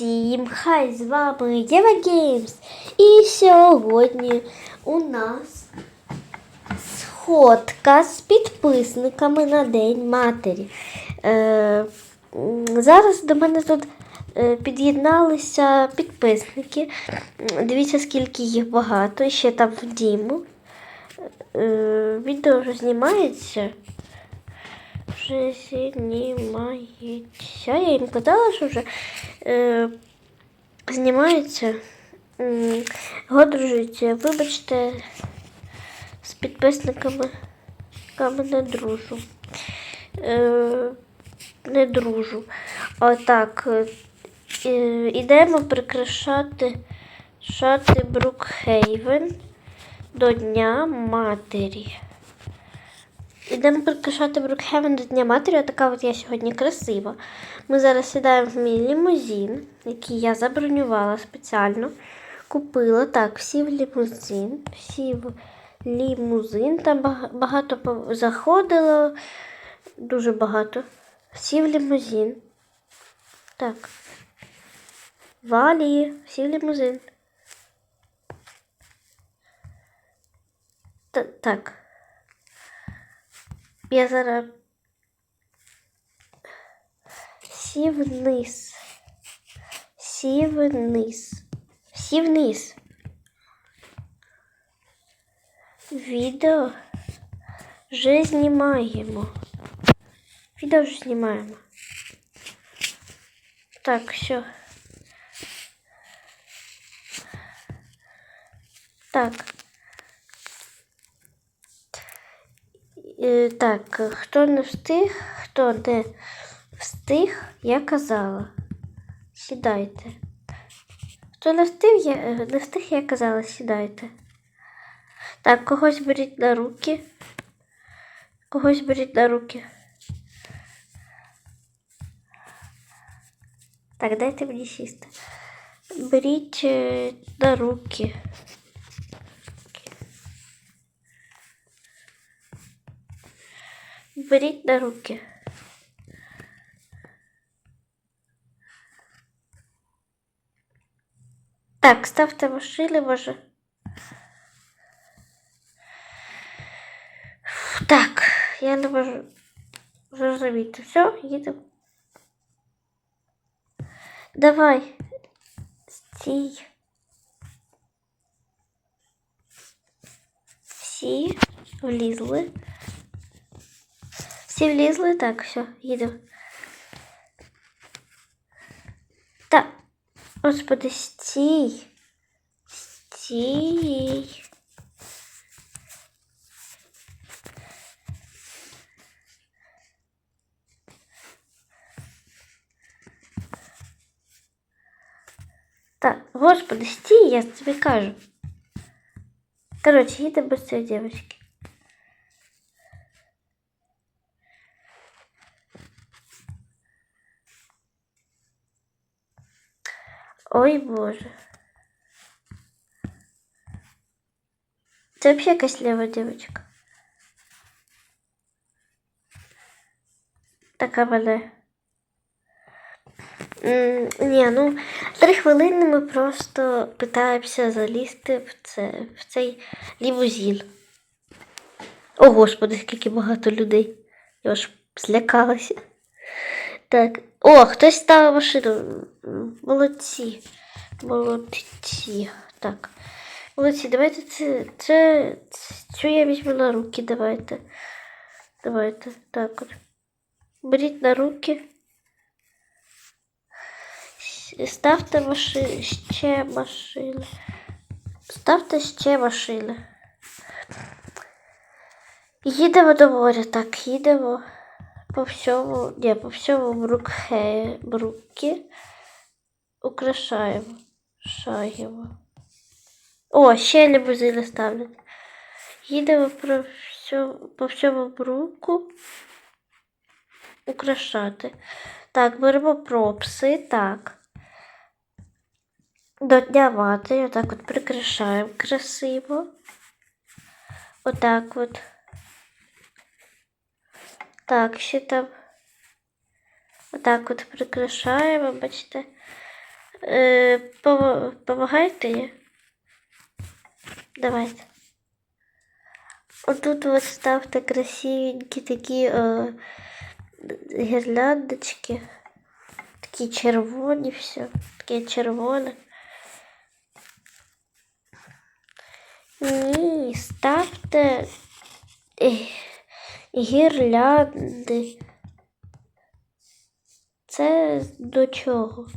Всім хай з вами Єва Геймс. І сьогодні у нас сходка з підписниками на День Матері. Е, зараз до мене тут е, під'єдналися підписники. Дивіться, скільки їх багато. Ще там в Діму. Е, відео вже знімається. Знімається. Я їм казала, що вже е, знімається. Його. Вибачте, з підписниками ками не дружу. Е, не дружу. Отак. е, е, Ідемо прикрашати шати Брукхейвен до Дня Матері. Ідемо прикрашати Брукхевен до Дня Матері. Отака от я сьогодні красива. Ми зараз сідаємо в мій лімузин, який я забронювала спеціально. Купила так, всі в лімузин. Всі в лімузин. Там багато заходило, дуже багато. Всі в лімузин. Так. Валі, всі в лімузин. Та- так. Я зараз сів вниз. Сів вниз. Сів вниз. Відео вже знімаємо. Відео вже знімаємо. Так, все. Так. Так, хто не встиг, хто не встиг, я казала. Сідайте. Хто не встиг, я, е, не встиг, я казала, сідайте. Так, когось беріть на руки. Когось беріть на руки. Так, дайте мені сісти. Беріть е, на руки. Беріть на руки. Так, ставте машини, може. Фу, Так, я не можу зрозуміти. Все, їдемо. Давай. Стій. Всі влізли. Всі влізли? Так, все, їдемо. Та, господи, стій. Стій. Так, господи, стій, я тобі кажу. Короче, їдемо без цієї Ой Боже. Це взагалі якась лева дівчинка. Така мене. Ні, ну три хвилини ми просто питаємося залізти в, це, в цей лімузин. О, Господи, скільки багато людей. Я аж злякалася. Так. О, хтось ставив машину. Молодці. Молодці. Так. Молодці, давайте це, це, цю я візьму на руки, давайте. Давайте. Так от. Беріть на руки. Ставте машини, ще машини. Ставте ще машини. Їдемо до моря, так, їдемо по всьому, ні, по всьому Брукхе, Бруки. Украшаємо. Шаємо. О, ще лімузини ставлять. Їдемо про всьому, по всьому Бруку украшати. Так, беремо пропси, так. До Дня матері, отак от прикрашаємо красиво. Отак от. Так, ще там. Отак от прикрашаємо, бачите. Е, помагайте? Давайте. Отут от ставте красивенькі такі е, гірляндочки. Такі червоні все. Таке червоне. Ні, ставте е, гірлянди. Це до чого?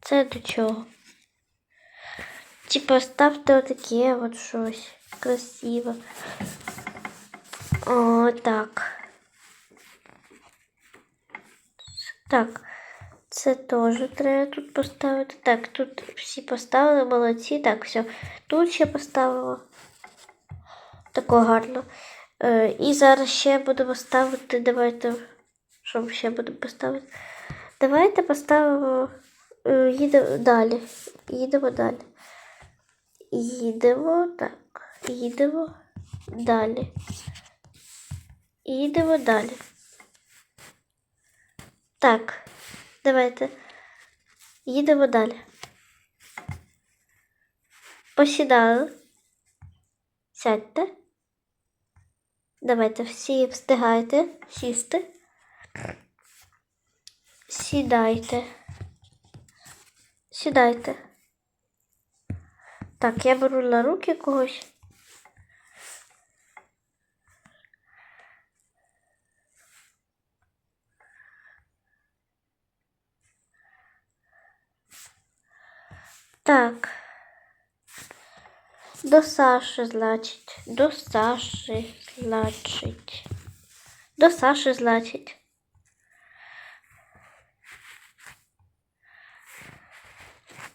Це до чого? Типа ставте отаке от щось красиве. О, так. Так, це теж треба тут поставити. Так, тут всі поставили, молодці. Так, все. Тут ще поставила. Тако гарно. Е, і зараз ще будемо ставити. Давайте. Що ще будемо поставити? Давайте поставимо. е, Їдемо далі. Їдемо далі. Їдемо так. Їдемо далі. Їдемо далі. Так, давайте. Їдемо далі. Посідали. Сядьте. Давайте всі встигайте сісти. Сідайте. Сідайте. Так, я беру на руки когось. Так. До Саши, значить. До Саши, значить. До Саши, значить.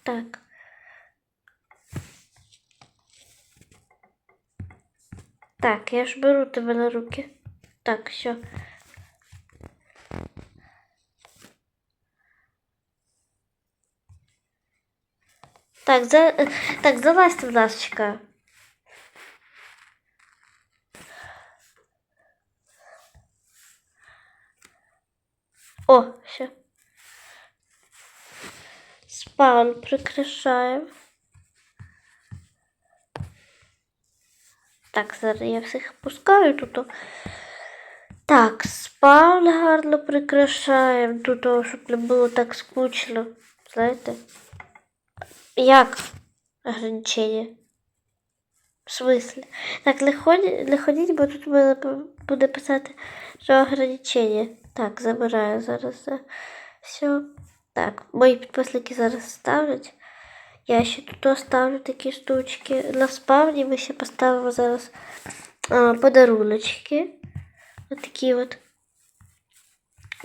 Так. Так, я ж беру тебе на руки. Так, все. Так, за... так, залазьте, будь ласка. О, все. Спаун прикрашаємо. Так, зараз я всіх пускаю тут. Так, спаун гарно прикрашаємо тут, щоб не було так скучно. Знаєте? Як ограничення? В смысле? Так, не ходіть, не ходіть, бо тут буде писати, що ограничення. Так, забираю зараз. це Все. Так, мої підписники зараз ставлять. Я ще тут оставлю такі штучки. На спавні ми ще поставимо зараз а, подаруночки. Отакі от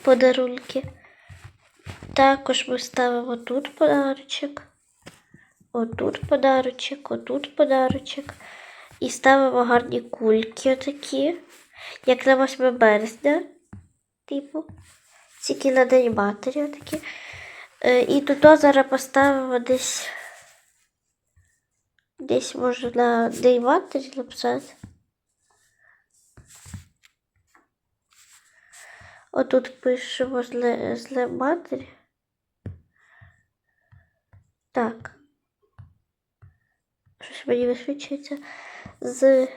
подарунки. Також ми ставимо тут подарочок. Отут подарочок, отут подарочок. І ставимо гарні кульки отакі, як на 8 березня, типу. Тільки на День матері отакі. Е, і тут зараз поставимо десь. Десь може на День матері написати. Отут пишемо зле, зле матері. Так. Щось мені висвічується з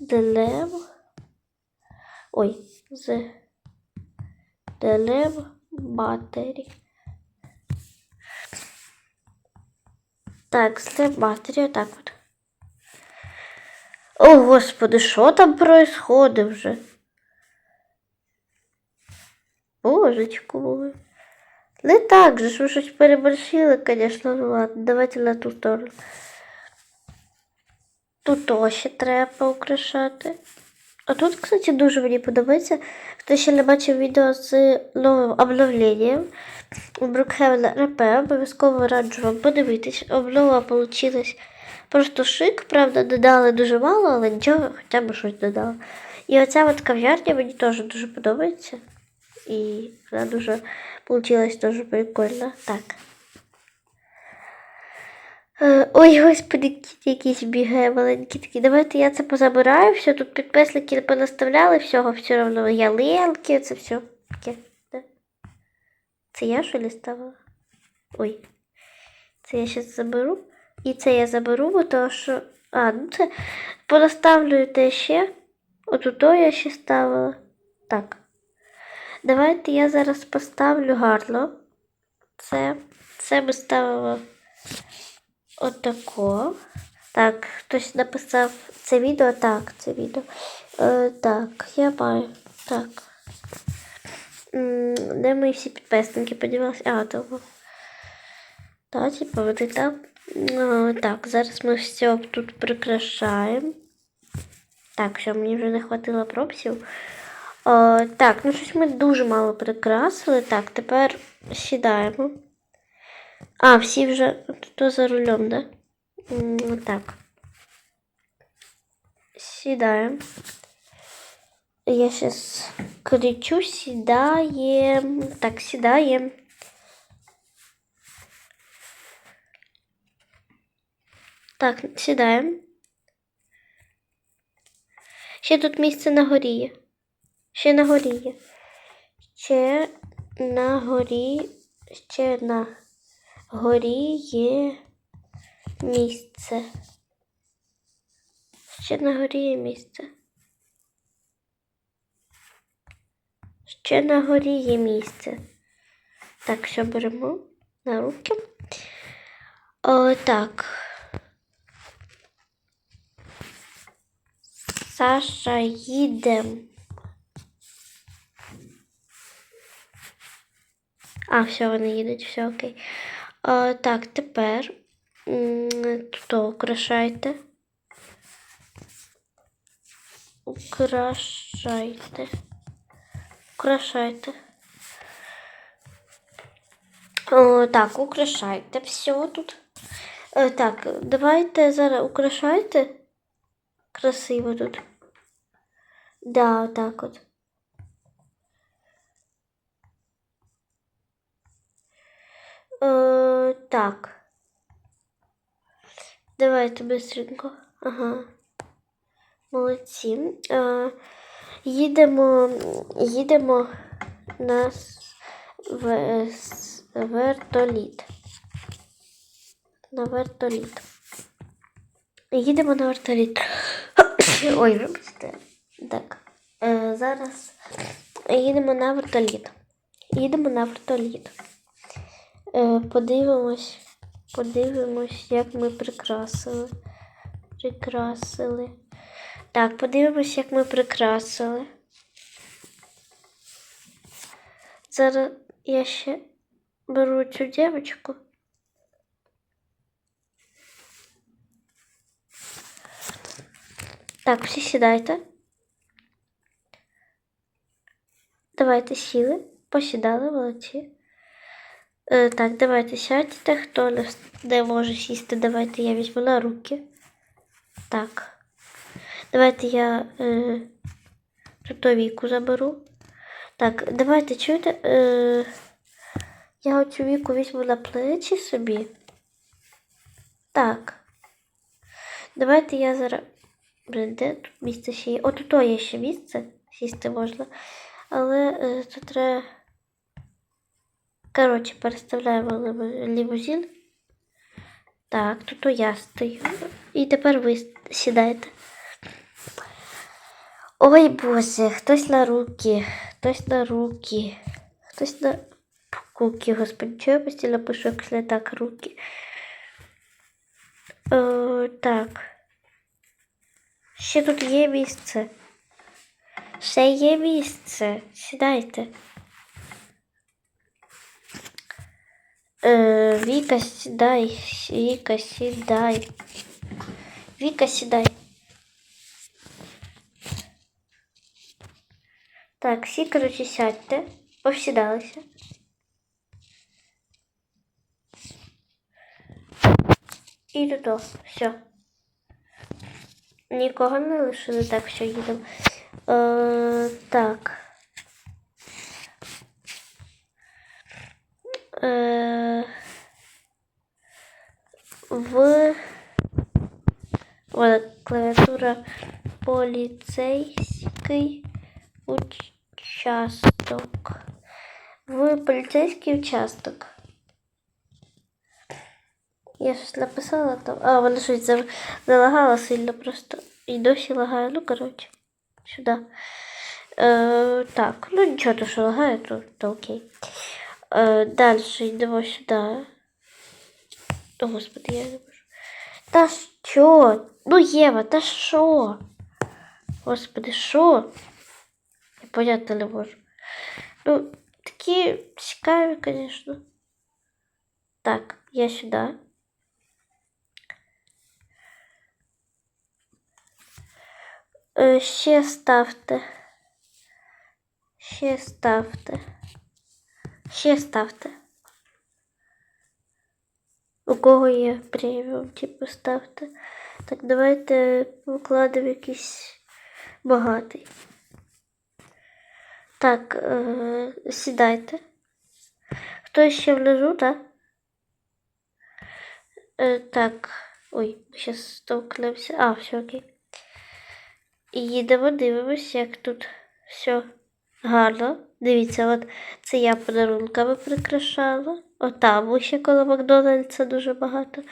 днем. Ой, з днем матері. Так, з днем матері, отак от. О, господи, що там происходит вже? Божечку мой. Не так же, ви щось переборщили, конечно, ну ладно, давайте на ту сторону. Тут ще треба поукрашати. А тут, кстати, дуже мені подобається. Хто ще не бачив відео з новим обновленням Brookhaven RP, обов'язково раджу вам подивитись. Обнова вийшла просто шик, правда, додали дуже мало, але нічого, хоча б щось додали. І оця от кав'ярня мені теж дуже подобається. І вона дуже получилась дуже прикольно. Так. Е, Ой, господи, кіт якийсь бігає маленький такий. Давайте я це позабираю, все, тут підписники понаставляли, всього все одно ялинки, це все. Це я що ли ставила? Ой. Це я зараз заберу. І це я заберу, бо то що. А, ну це проставлю те ще. От то я ще ставила. Так. Давайте я зараз поставлю гарно. Це, це би ставила отако. Так, хтось написав це відео. Так, це відео. Е, так, я маю. Так. Де мої всі підписники подивилися? А, того. Так, типа, вони там. Е, так, зараз ми все тут прикрашаємо. Так, все, мені вже не хватило пропсів. Е, так, ну щось ми дуже мало прикрасили. Так, тепер сідаємо. А, всі вже тут за рулем, да? Так. Сідаємо. Я сейчас кричу, сідаємо. Так, сідаємо. Так, сідаємо. Ще тут місце на горі. Ще на горі. Ще на горі. Ще на горі є місце. Ще на горі є місце. Ще на горі є місце. Так, що беремо на руки. О, так. Саша, їдемо. А, все, вони їдуть, все окей. О, так, тепер тут украшайте. Украшайте. Украшайте. О, так, украшайте все тут. Е, так, давайте зараз украшайте. Красиво тут. Да, так от. Е, так. Давайте быстренько. Ага. Молодці. Е, їдемо, їдемо на вертоліт. На вертоліт. Їдемо на вертоліт. Ой, вибачте. Так. Е, зараз їдемо на вертоліт. Їдемо на вертоліт. Е, подивимось, подивимось, як ми прикрасили. Прикрасили. Так, подивимось, як ми прикрасили. Зараз я ще беру цю дівчинку. Так, всі сідайте. Давайте сіли, посідали, молодці. Е, так, давайте сядьте. Хто не, не може сісти, давайте я візьму на руки. Так. Давайте я е, віку заберу. Так, давайте чуєте. Е, я оцю віку візьму на плечі собі. Так. Давайте я зараз. Блін, де тут місце ще є? От тут є ще місце. Сісти можна. Але е, тут треба. Коротше, переставляємо лімузин. Так, тут я стою. І тепер ви сідайте. Ой боже, хтось на руки, хтось на руки, хтось на куки, господи, чого я постійно пишу, якщо не так руки. О, так. Ще тут є місце. Ще є місце. Сідайте. Е, Віка, сідай. Віка, сідай. Віка, сідай. Так, всі, коротше, сядьте. Повсідалися. І до того. Все. Нікого не лишили, так що їдемо. Е, так. Е, в О, клавіатура поліцейський участок. В поліцейський участок. Я щось написала там. А, вона щось за- залагала сильно просто. І досі лагає. Ну, коротше, сюди. Е, так, ну нічого, то що лагає, то, то окей. Е, далі йдемо сюди. О, господи, я можу. Та що? Ну, Єва, та що? Господи, що? Я поняти не можу. Ну, такі цікаві, звісно. Так, я сюди. Е, Ще ставте. Ще ставте. Ще ставте. Кого є преміум, типу ставте. Так, давайте викладемо якийсь багатий. Так, е, сідайте. Хто ще внизу, так? Е, так. Ой, зараз стовкнемося. А, все окей. Їдемо, дивимося, як тут все гарно. Дивіться, от це я подарунками прикрашала. Отам ще коло Макдональдса дуже багато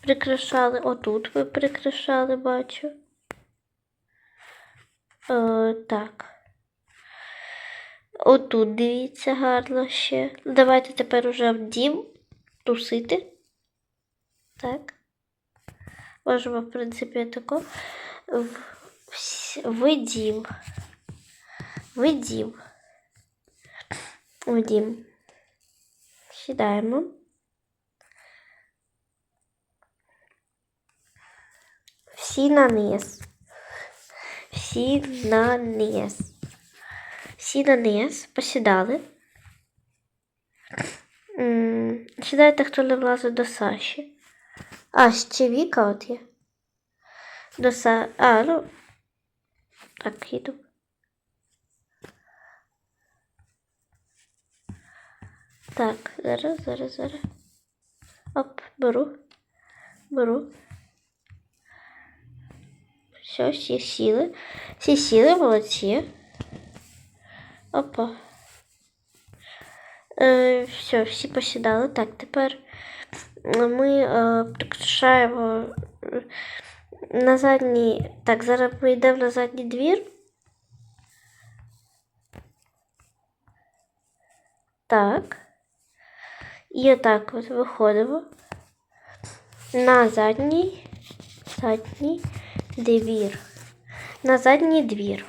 прикрашали. Отут ми прикрашали, бачу. Е, так. Отут дивіться гарно ще. Давайте тепер уже в дім тусити. Так. Можемо, в принципі, тако. В, в дім. В дім. Сідаємо. Всі на низ. Всі на низ. Всі на низ. Посідали. Сідайте, хто не влазить до Саші. А, ще Віка от є. До Са... А, ну. Так, їду. Так, зараз, зараз, зараз. Оп, беру. Беру. Все, всі сіли. Всі сіли, молодці. Опа. Е, все, всі посідали. Так, тепер ми е, прикрашаємо е, на задній. Так, зараз ми йдемо на задній двір. Так. І отак от виходимо на задній, задній двір. На задній двір.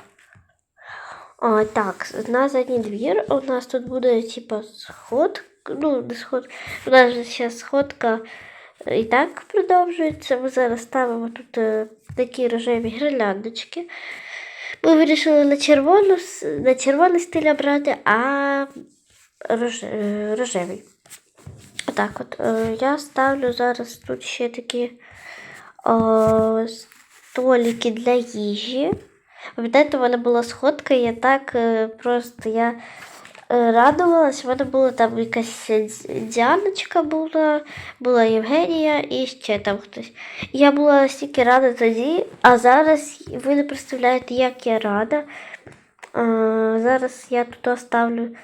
А, так, на задній двір у нас тут буде типа сход. Ну, не сход. У нас же зараз сходка е, і так продовжується. Ми зараз ставимо тут е, такі рожеві гірляндочки. Ми вирішили на червону, на червоний стиль обрати, а рож, е, рожевий. Так, от е, я ставлю зараз тут ще такі о, столики для їжі. Пам'ятаєте, в мене була сходка, я так е, просто я е, радувалась. В мене була там якась Діаночка була, була Євгенія і ще там хтось. Я була настільки рада тоді, а зараз ви не представляєте, як я рада. Е, зараз я тут оставлю е, с-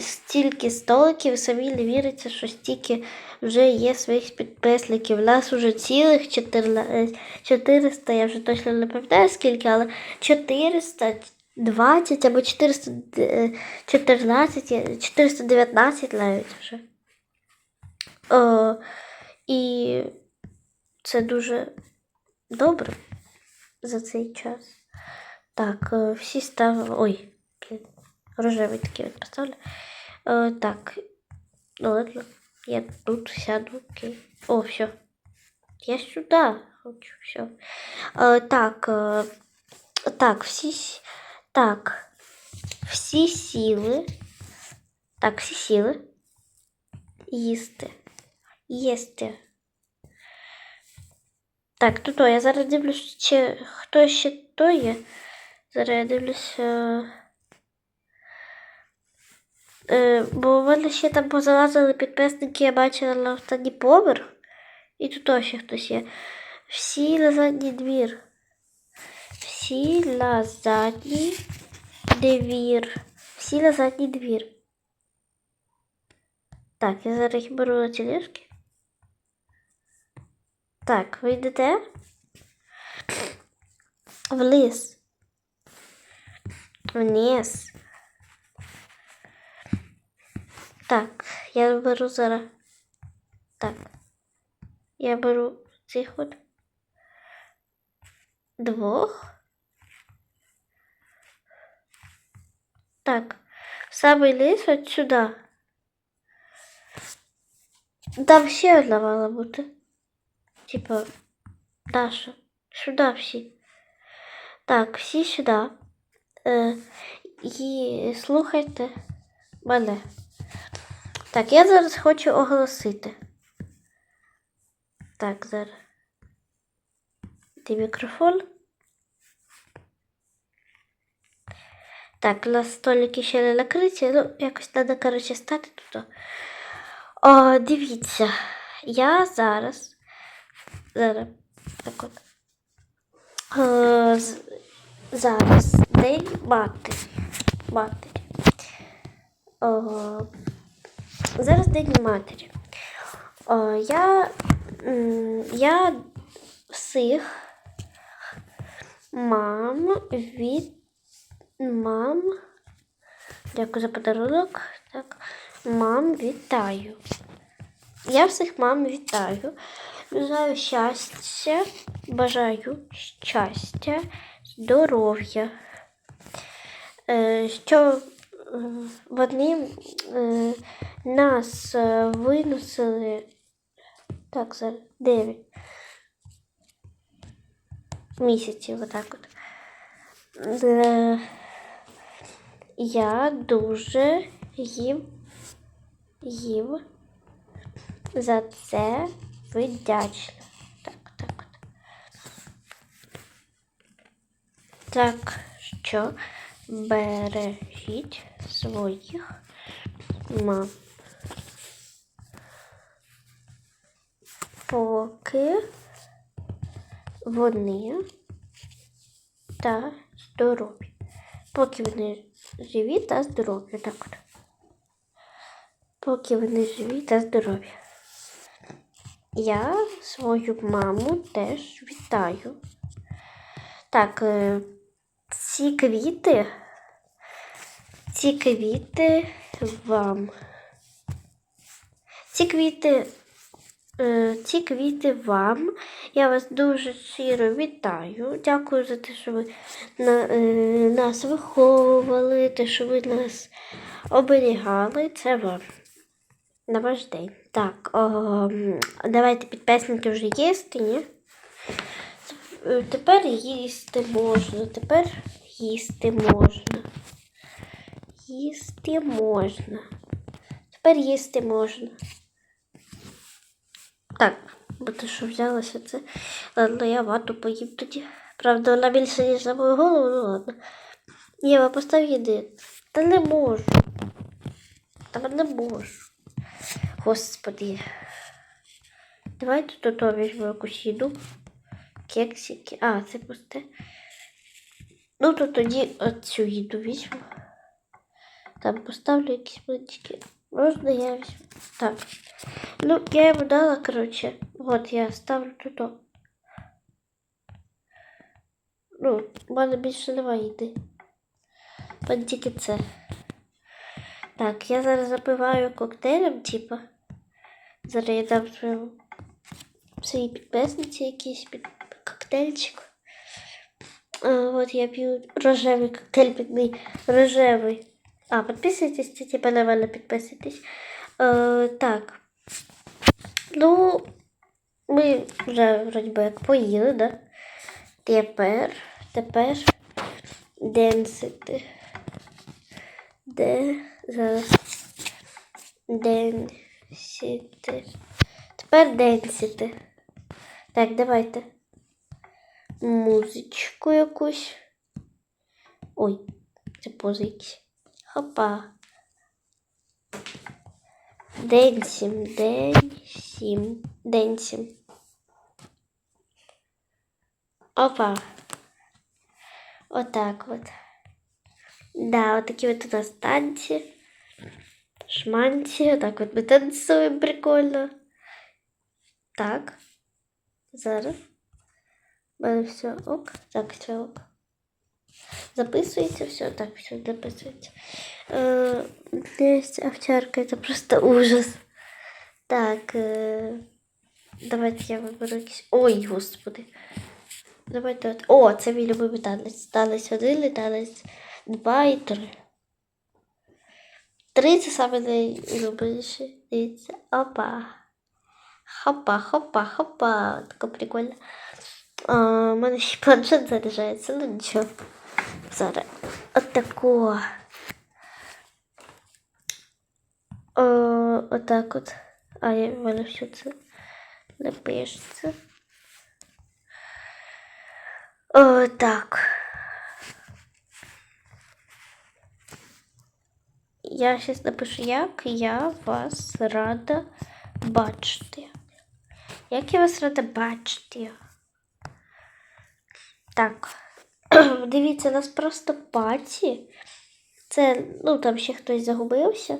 стільки столиків, самі не віриться, що стільки вже є своїх підписників. У нас вже цілих 400, я вже точно не пам'ятаю скільки, але 420 або 414, 419 навіть вже. О, і це дуже добре за цей час. Так, е, всі ставили. Ой, рожевий такий от поставлю. Е, так, ну ладно, я тут сяду, окей. О, все. Я сюди хочу, все. Е, так, е, так, всі. с- Так, всі сіли. Так, всі сіли. Їсти. Їсти. Так, тут о, я зараз дивлюсь, чи хто ще то є. Зараз я дивлюся. Е, бо в мене ще там позалазили підписники, я бачила на останній поверх. І тут ще хтось є. Всі на задній двір. Всі на задній двір. Всі на задній двір. Так, я зараз беру на тележки. Так, ви йдете в ліс. Вниз. Так, я беру зараз. Так. Я беру цих от двох. Так, в самий ліс от сюди. Там ще одна мала бути. Типа, Даша, сюди всі. Так, всі сюди. Е, і слухайте мене. Так, я зараз хочу оголосити. Так, зараз. Де мікрофон? Так, у нас столики ще не накриті, ну, якось треба, коротше, стати тут. О, дивіться, я зараз. Зараз. Так от. Е, з- зараз День матері. Матері. О, зараз День матері. О, я, я всіх мам від мам. Дякую за подарунок. Так, мам вітаю. Я всіх мам вітаю. Бажаю щастя, бажаю щастя, здоров'я. Е, Що е, вони е, нас е, виносили. Так, зараз 9 місяців, отак от. Е, Я дуже їм, їм за це вдячна. Так, так от. Так що бережіть своїх мам. Поки вони та здорові. Поки вони живі та здорові. Так от. Поки вони живі та здорові. Я свою маму теж вітаю. Так, е, ці квіти, ці квіти вам. Ці квіти, е, ці квіти вам. Я вас дуже щиро вітаю. Дякую за те, що ви е, нас виховували, те, що ви нас оберігали. Це вам. На ваш день. Так, о, давайте підписники вже їсти, ні? Е, Тепер їсти можна. Тепер їсти можна. Їсти можна. Тепер їсти можна. Так, бо те, що взялося це. Ладно, я вату поїм тоді. Правда, вона більше, ніж за мою голову, ну ладно. Єва, постав їди. Та не можу. Та не можу. Господи. Давайте тут візьму якусь їду. Кексики. А, це пусте. Ну, то тоді оцю їду візьму. Там поставлю якісь блинчики. Можна я. Так. Ну, я йому дала, коротше. От я ставлю тут. Ну, в мене більше немає їди. От тільки це. Так, я зараз запиваю коктейлем, типа. Зараз я дам своєму своїй підписниці якийсь під коктейльчик. А, от я п'ю рожевий коктейль підний рожевий. А, підписуйтесь, це типа на мене підписуйтесь. Е, так. Ну, ми вже вроді би як поїли, да? Тепер, тепер денсити. Де зараз денсити. Тепер денсити. Так, давайте. Музичку якусь. Ой, це поза якісь. Хопа. День сім, день сім, день сім. Опа. Отак от. Да, от такі от у нас танці. шманці. Так от ми танцюємо прикольно. Так. Зараз. У мене все ок. Так, все ок. Записується все, так, все записується. Е, Десь овчарка, це просто ужас. Так. Е, давайте я якийсь. Ой, господи. Давайте. от- О, це мій любимий танець. Танець один, і два і три. Три це саме найулюбленіші. Дивіться. Опа. Хопа, хопа, хопа. Таке прикольно. У мене ще планшет заряджається, ну нічого. Зараз. От тако. О, отак от. А, я мене все це не пишеться. О, так. Я зараз напишу, як я вас рада бачити. Як я вас рада бачити? Так. Дивіться, нас просто паті. Це, ну, там ще хтось загубився.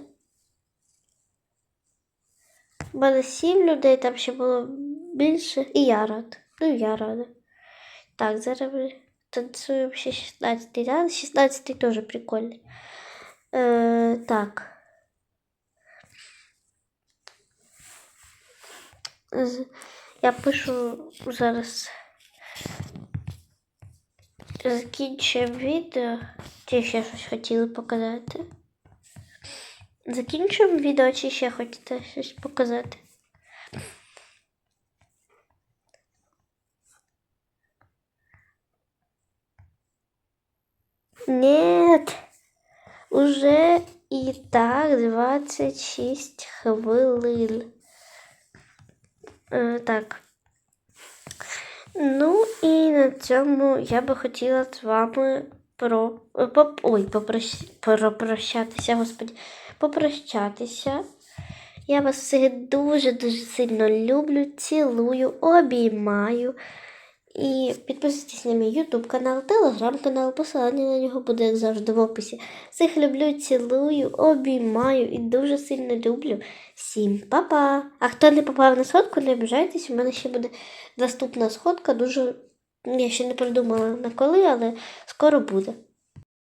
У мене сім людей, там ще було більше. І я рад. Ну, я рада. Так, зараз ми танцюємо ще 16-й раз. 16-й теж прикольний. Е, так. Я пишу зараз. Закінчуємо відео. Чи ще щось хотіли показати? Закінчуємо відео, чи ще хочете щось показати? Нет. Уже і так 26 хвилин. Е, так. Ну і на цьому я би хотіла з вами про, е, ой, попрощ, попрощатися, господі, попрощатися. Я вас всіх дуже-дуже сильно люблю, цілую, обіймаю. І підписуйтесь на мій YouTube канал, телеграм канал, посилання на нього буде, як завжди, в описі. Всіх люблю, цілую, обіймаю і дуже сильно люблю. Всім па-па! А хто не попав на сходку, не обіжайтесь, у мене ще буде наступна сходка. Дуже я ще не придумала на коли, але скоро буде.